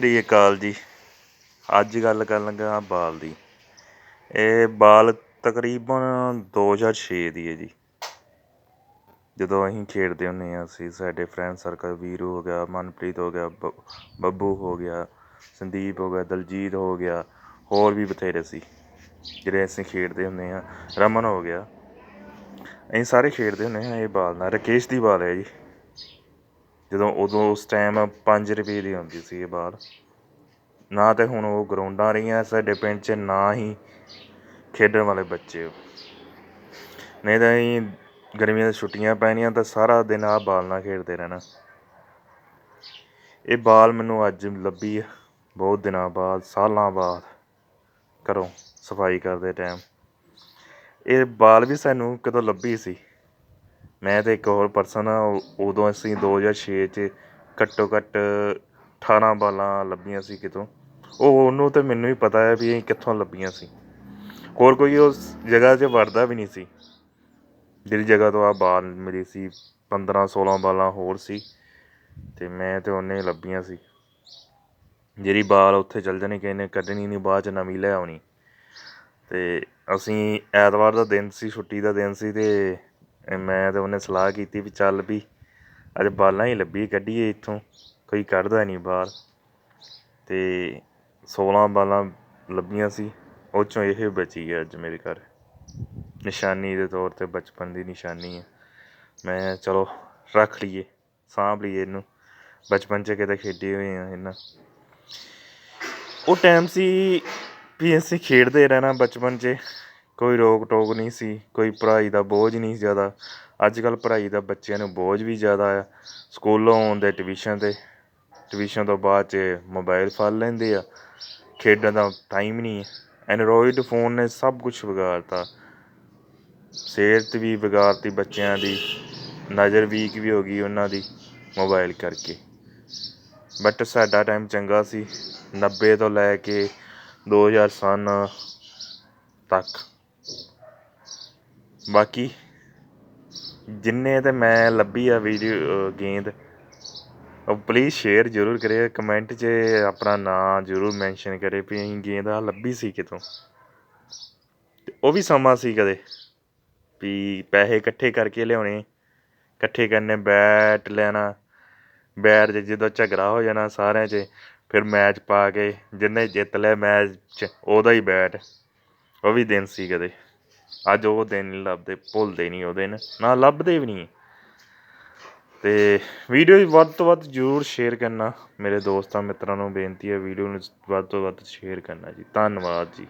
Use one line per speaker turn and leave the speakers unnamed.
ਸ੍ਰੀ ਅਕਾਲ ਜੀ। ਅੱਜ ਗੱਲ ਕਰਨ ਲੱਗਾ ਹਾਂ ਬਾਲ ਦੀ। ਇਹ ਬਾਲ ਤਕਰੀਬਨ 2006 ਦੀ ਹੈ ਜੀ। ਜਦੋਂ ਅਸੀਂ ਖੇਡਦੇ ਹੁੰਦੇ ਹਾਂ, ਅਸੀਂ ਸਾਡੇ ਫਰੈਂਡ ਸਰਕਲ ਵੀਰੂ ਹੋ ਗਿਆ, ਮਨਪ੍ਰੀਤ ਹੋ ਗਿਆ, ਬ- ਬੱਬੂ ਹੋ ਗਿਆ, ਸੰਦੀਪ ਹੋ ਗਿਆ, ਦਲਜੀਤ ਹੋ ਗਿਆ, ਹੋਰ ਵੀ ਬਥੇਰੇ ਸੀ, ਜਿਹੜੇ ਅਸੀਂ ਖੇਡਦੇ ਹੁੰਦੇ ਹਾਂ। ਰਮਨ ਹੋ ਗਿਆ। ਅਸੀਂ ਸਾਰੇ ਖੇਡਦੇ ਹੁੰਦੇ ਹਾਂ ਇਹ ਬਾਲ ਨਾਲ। ਰਕੇਸ਼ ਦੀ ਬਾਲ ਹੈ ਜੀ। ਜਦੋਂ ਉਦੋਂ ਉਸ ਟਾਈਮ ਪੰਜ ਰੁਪਏ ਦੀ ਆਉਂਦੀ ਸੀ ਇਹ ਬਾਲ। ਨਾ ਤਾਂ ਹੁਣ ਉਹ ਗਰਾਊਂਡਾਂ ਰਹੀਆਂ ਸਾਡੇ ਪਿੰਡ 'ਚ, ਨਾ ਹੀ ਖੇਡਣ ਵਾਲੇ ਬੱਚੇ ਉਹ। ਨਹੀਂ ਤਾਂ ਅਸੀਂ ਗਰਮੀਆਂ ਦੀਆਂ ਛੁੱਟੀਆਂ ਪੈਣੀਆਂ ਤਾਂ ਸਾਰਾ ਦਿਨ ਆਹ ਬਾਲ ਨਾਲ ਖੇਡਦੇ ਰਹਿਣਾ। ਇਹ ਬਾਲ ਮੈਨੂੰ ਅੱਜ ਲੱਭੀ ਆ। ਬਹੁਤ ਦਿਨਾਂ ਬਾਅਦ, ਸਾਲਾਂ ਬਾਅਦ ਘਰੋਂ ਸਫ਼ਾਈ ਕਰਦੇ ਟਾਈਮ ਇਹ ਬਾਲ ਵੀ ਸਾਨੂੰ ਕਦੋਂ ਲੱਭੀ ਸੀ? ਮੈਂ ਤੇ ਇੱਕ ਹੋਰ ਪਰਸਨ ਆ ਉਦੋਂ ਅਸੀਂ 2006 ਚ ਘੱਟੋ ਘੱਟ 18 ਬਾਲਾਂ ਲੱਭੀਆਂ ਸੀ ਕਿਤੋਂ। ਉਹ ਉਹਨੂੰ ਤੇ ਮੈਨੂੰ ਹੀ ਪਤਾ ਹੈ ਵੀ ਇਹ ਕਿੱਥੋਂ ਲੱਭੀਆਂ ਸੀ। ਹੋਰ ਕੋਈ ਉਸ ਜਗ੍ਹਾ 'ਚ ਵੜਦਾ ਵੀ ਨਹੀਂ ਸੀ। ਜਿਹੜੀ ਜਗ੍ਹਾ ਤੋਂ ਆਹ ਬਾਲ ਮਿਲੀ ਸੀ 15 16 ਬਾਲਾਂ ਹੋਰ ਸੀ ਅਤੇ ਮੈਂ ਤੇ ਉਹਨੇ ਲੱਭੀਆਂ ਸੀ। ਜਿਹੜੀ ਬਾਲ ਉੱਥੇ ਚੱਲ ਜਾਣੀ, ਕਿਸੇ ਨੇ ਕੱਢਣੀ ਨਹੀਂ, ਬਾਅਦ ਚ ਨਵੀਂ ਲੈ ਆਉਣੀ। ਤੇ ਅਸੀਂ ਐਤਵਾਰ ਦਾ ਦਿਨ ਸੀ, ਛੁੱਟੀ ਦਾ ਦਿਨ ਸੀ ਅਤੇ ਮੈਂ ਤੇ ਉਹਨੇ ਸਲਾਹ ਕੀਤੀ ਵੀ ਚੱਲ ਵੀ ਅੱਜ ਬਾਲਾਂ ਹੀ ਲੱਭੀ ਕੱਢੀਏ ਇੱਥੋਂ, ਕੋਈ ਕੱਢਦਾ ਨਹੀਂ ਬਾਹਰ ਅਤੇ 16 ਬਾਲਾਂ ਲੱਭੀਆਂ ਸੀ, ਉਹ ਚੋਂ ਇਹ ਬਚੀ ਹੈ ਅੱਜ ਮੇਰੇ ਘਰ। ਨਿਸ਼ਾਨੀ ਦੇ ਤੌਰ ਤੇ ਬਚਪਨ ਦੀ ਨਿਸ਼ਾਨੀ ਹੈ ਮੈਂ ਕਿਹਾ ਚਲੋ ਰੱਖ ਲਈਏ, ਸਾਂਭ ਲਈਏ ਇਹਨੂੰ। ਬਚਪਨ 'ਚ ਕਿਤੇ ਖੇਡੇ ਹੋਏ ਆ ਇਹਨਾਂ। ਉਹ ਟਾਈਮ ਸੀ ਵੀ ਅਸੀਂ ਖੇਡਦੇ ਰਹਿਣਾ ਬਚਪਨ 'ਚ। ਕੋਈ ਰੋਕ ਟੋਕ ਨਹੀਂ ਸੀ, ਕੋਈ ਪੜ੍ਹਾਈ ਦਾ ਬੋਝ ਨਹੀਂ ਜ਼ਿਆਦਾ। ਅੱਜ ਕੱਲ੍ਹ ਪੜ੍ਹਾਈ ਦਾ ਬੱਚਿਆਂ ਨੂੰ ਬੋਝ ਵੀ ਜ਼ਿਆਦਾ ਆ। ਸਕੂਲੋਂ ਆਉਂਦੇ ਟਿਊਸ਼ਨ 'ਤੇ, ਟਿਊਸ਼ਨ ਤੋਂ ਬਾਅਦ 'ਚ ਮੋਬਾਇਲ ਫੜ ਲੈਂਦੇ ਆ। ਖੇਡਣ ਦਾ ਟਾਈਮ ਨਹੀਂ ਐਂਡਰੋਇਡ ਫੋਨ ਨੇ ਸਭ ਕੁਛ ਵਿਗਾੜਤਾ। ਸਿਹਤ ਵੀ ਵਿਗਾੜਤੀ ਬੱਚਿਆਂ ਦੀ। ਨਜ਼ਰ ਵੀਕ ਵੀ ਹੋ ਗਈ ਉਹਨਾਂ ਦੀ ਮੋਬਾਇਲ ਕਰਕੇ। ਬਟ ਸਾਡਾ ਟਾਈਮ ਚੰਗਾ ਸੀ। 90 ਤੋਂ ਲੈ ਕੇ 2000 ਸਨ ਤੱਕ। ਬਾਕੀ ਜਿੰਨੇ ਤਾਂ ਮੈਂ ਲੱਭੀ ਆ ਵੀਡੀਓ ਗੇਂਦ, ਉਹ ਪਲੀਜ਼ ਸ਼ੇਅਰ ਜ਼ਰੂਰ ਕਰਿਓ ਕਮੈਂਟ 'ਚ ਆਪਣਾ ਨਾਂ ਜ਼ਰੂਰ ਮੈਂਸ਼ਨ ਕਰੇ ਵੀ ਅਸੀਂ ਗੇਂਦ ਆ ਲੱਭੀ ਸੀ ਕਿਤੋਂ। ਤੇ ਉਹ ਵੀ ਸਮਾਂ ਸੀ ਕਦੇ, ਵੀ ਪੈਸੇ ਇਕੱਠੇ ਕਰਕੇ ਲਿਆਉਣੇ, ਇਕੱਠੇ ਕਰਨੇ ਬੈਟ ਲੈਣਾ ਬੈਟ 'ਚ ਜਦੋਂ ਝਗੜਾ ਹੋ ਜਾਣਾ ਸਾਰਿਆਂ 'ਚ, ਫਿਰ ਮੈਚ ਪਾ ਕੇ ਜਿਹਨੇ ਜਿੱਤ ਲਿਆ ਮੈਚ 'ਚ, ਉਹਦਾ ਹੀ ਬੈਟ ਉਹ ਵੀ ਦਿਨ ਸੀ ਕਦੇ। ਅੱਜ ਉਹ ਦਿਨ ਨਹੀਂ ਲੱਭਦੇ, ਭੁੱਲਦੇ ਨਹੀਂ ਉਹ ਦਿਨ। ਨਾ ਲੱਭਦੇ ਵੀ ਨਹੀਂ। ਤੇ ਵੀਡੀਓ ਵੱਧ ਤੋਂ ਵੱਧ ਜ਼ਰੂਰ ਸ਼ੇਅਰ ਕਰਨਾ। ਮੇਰੇ ਦੋਸਤਾਂ ਮਿੱਤਰਾਂ ਨੂੰ ਬੇਨਤੀ ਹੈ ਵੀਡੀਓ ਨੂੰ ਵੱਧ ਤੋਂ ਵੱਧ ਸ਼ੇਅਰ ਕਰਨਾ ਜੀ। ਧੰਨਵਾਦ ਜੀ।